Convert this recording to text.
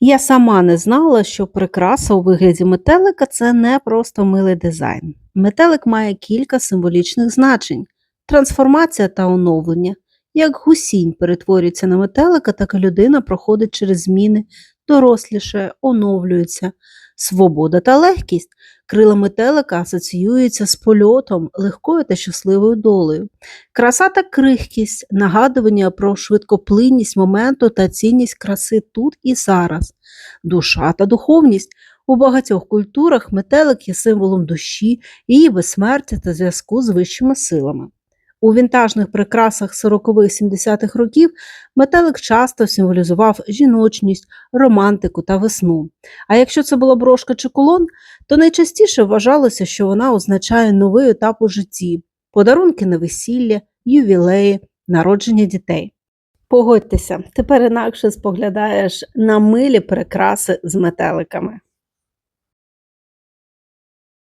Я сама не знала, що прикраса у вигляді метелика це не просто милий дизайн. Метелик має кілька символічних значень: трансформація та оновлення. Як гусінь перетворюється на метелика, так і людина проходить через зміни, доросліше, оновлюється. Свобода та легкість. Крила метелика асоціюються з польотом, легкою та щасливою долею. Краса та крихкість нагадування про швидкоплинність моменту та цінність краси тут і зараз. Душа та духовність. У багатьох культурах метелик є символом душі, її безсмертя та зв'язку з вищими силами. У вінтажних прикрасах 40-70-х років метелик часто символізував жіночність, романтику та весну. А якщо це була брошка чи кулон, то найчастіше вважалося, що вона означає новий етап у житті, подарунки на весілля, ювілеї, народження дітей. Погодьтеся, тепер інакше споглядаєш на милі прикраси з метеликами.